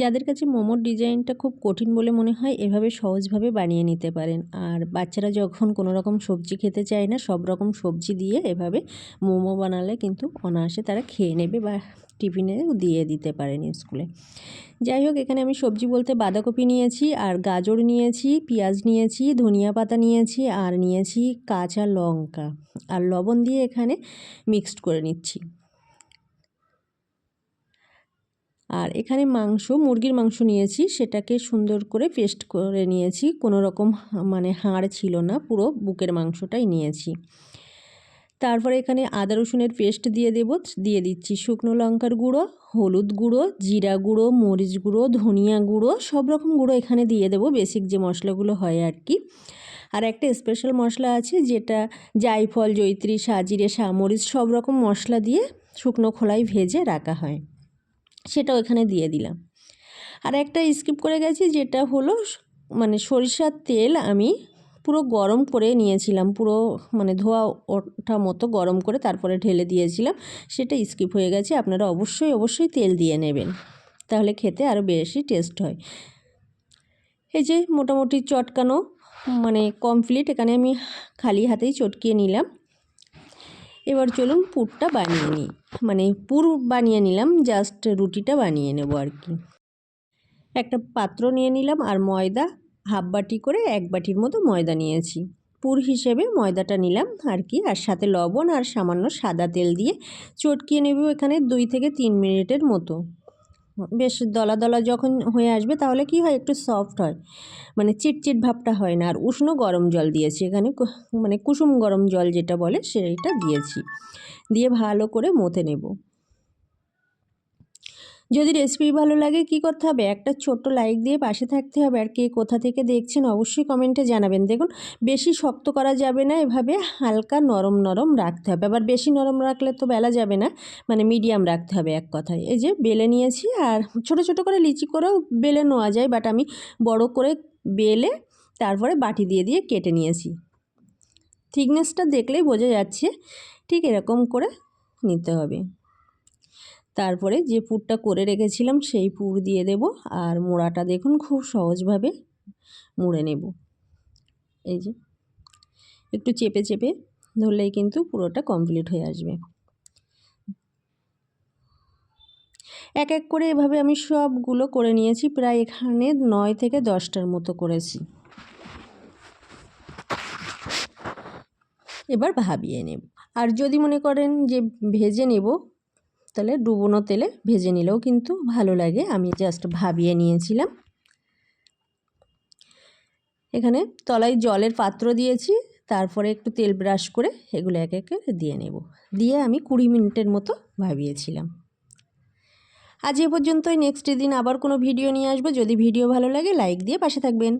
যাদের কাছে মোমোর ডিজাইনটা খুব কঠিন বলে মনে হয়, এভাবে সহজভাবে বানিয়ে নিতে পারেন। আর বাচ্চারা যখন কোনো রকম সবজি খেতে চায় না, সব রকম সবজি দিয়ে এভাবে মোমো বানালে কিন্তু অনায়াসে তারা খেয়ে নেবে বা টিফিনে দিয়ে দিতে পারেন স্কুলে। যাই হোক, এখানে আমি সবজি বলতে বাঁধাকপি নিয়েছি, আর গাজর নিয়েছি, পেঁয়াজ নিয়েছি, ধনিয়া পাতা নিয়েছি, আর নিয়েছি কাঁচা লঙ্কা। আর লবণ দিয়ে এখানে মিক্সড করে নিচ্ছি। আর এখানে মাংস, মুরগির মাংস নিয়েছি। সেটাকে সুন্দর করে পেস্ট করে নিয়েছি। কোনো রকম মানে হাড় ছিল না, পুরো বুকের মাংসটাই নিয়েছি। তারপরে এখানে আদা রসুনের পেস্ট দিয়ে দেব, দিয়ে দিচ্ছি শুকনো লঙ্কার গুঁড়ো, হলুদ গুঁড়ো, জিরা গুঁড়ো, মরিচ গুঁড়ো, ধনিয়া গুঁড়ো, সব রকম গুঁড়ো এখানে দিয়ে দেবো বেসিক যে মশলাগুলো হয় আর কি। আর একটা স্পেশাল মশলা আছে যেটা জায়ফল জৈত্রী সাজিরে সামরিচ সব রকম মশলা দিয়ে শুকনো খোলায় ভেজে রাখা হয়। সেটাও এখানে দিয়ে দিলাম। আর একটা স্কিপ করে গেছি যেটা হলো মানে সরিষার তেল আমি পুরো গরম করে নিয়েছিলাম, পুরো মানে ধোয়া ওঠা মতো গরম করে তারপরে ঢেলে দিয়েছিলাম, সেটা স্কিপ হয়ে গেছে। আপনারা অবশ্যই অবশ্যই তেল দিয়ে নেবেন, তাহলে খেতে আরও বেশি টেস্ট হয়। এই যে মোটামুটি চটকানো মানে কমপ্লিট এখানে আমি খালি হাতেই চটকিয়ে নিলাম। এবার চলুন পুরটা বানিয়ে নিই। মানে পুর বানিয়ে নিলাম জাস্ট রুটিটা বানিয়ে নেব আর কি। একটা পাত্র নিয়ে নিলাম আর ময়দা, হাফ বাটি করে এক বাটির মতো ময়দা নিয়েছি। পুর হিসেবে ময়দাটা নিলাম আর কি, আর সাথে লবণ আর সামান্য সাদা তেল দিয়ে চটকিয়ে নেব এখানে দুই থেকে তিন মিনিটের মতো। বেশ দলা দলা যখন হয়ে আসবে তাহলে কি হয়? একটু সফট হয়। মানে চিটচিট ভাবটা হয় না। আর উষ্ণ গরম জল দিয়েছি। এখানে মানে কুসুম গরম জল যেটা বলে সেইটা দিয়েছি। দিয়ে ভালো করে মথে নেব। যদি রেসিপি ভালো লাগে, কি করতে হবে? একটা ছোট্ট লাইক দিয়ে পাশে থাকতে হবে। আর কে কোথা থেকে দেখছেন, অবশ্যই কমেন্টে জানাবেন। দেখুন, বেশি শক্ত করা যাবে না, এভাবে হালকা নরম নরম রাখতে হবে। আবার বেশি নরম রাখলে তো বেলা যাবে না মানে মিডিয়াম রাখতে হবে এক কথায়। এই যে, বেলে নিয়েছি আর ছোট ছোট করে লিচি করেও বেলে নেওয়া যায় বাট আমি বড় করে বেলে তারপরে বাটি দিয়ে দিয়ে কেটে নিয়েছি। থিকনেসটা দেখলেই বোঝা যাচ্ছে, ঠিক এরকম করে নিতে হবে। তারপরে যে পুরটা করে রেখেছিলাম সেই পুর দিয়ে দেব আর মোড়াটা দেখুন খুব সহজভাবে মুড়ে নেব। এই যে একটু চেপে চেপে ধরলেই কিন্তু পুরোটা কমপ্লিট হয়ে আসবে। এক এক করে এভাবে আমি সবগুলো করে নিয়েছি, প্রায় এখানে নয় থেকে দশটার মতো করেছি। এবার ভাবিয়ে নেব। আর যদি মনে করেন যে ভেজে নেব তাহলে ডুবোনো তেলে ভেজে নিলেও কিন্তু ভালো লাগে। আমি জাস্ট ভাবিয়ে নিয়েছিলাম। এখানে তলায় জলের পাত্র দিয়েছি, তারপরে একটু তেল ব্রাশ করে এগুলো এক একে দিয়ে নেব। দিয়ে আমি কুড়ি মিনিটের মতো ভাবিয়েছিলাম। আজ এ পর্যন্তই। নেক্সট দিন আবার কোনো ভিডিও নিয়ে আসব। যদি ভিডিও ভালো লাগে লাইক দিয়ে পাশে থাকবেন।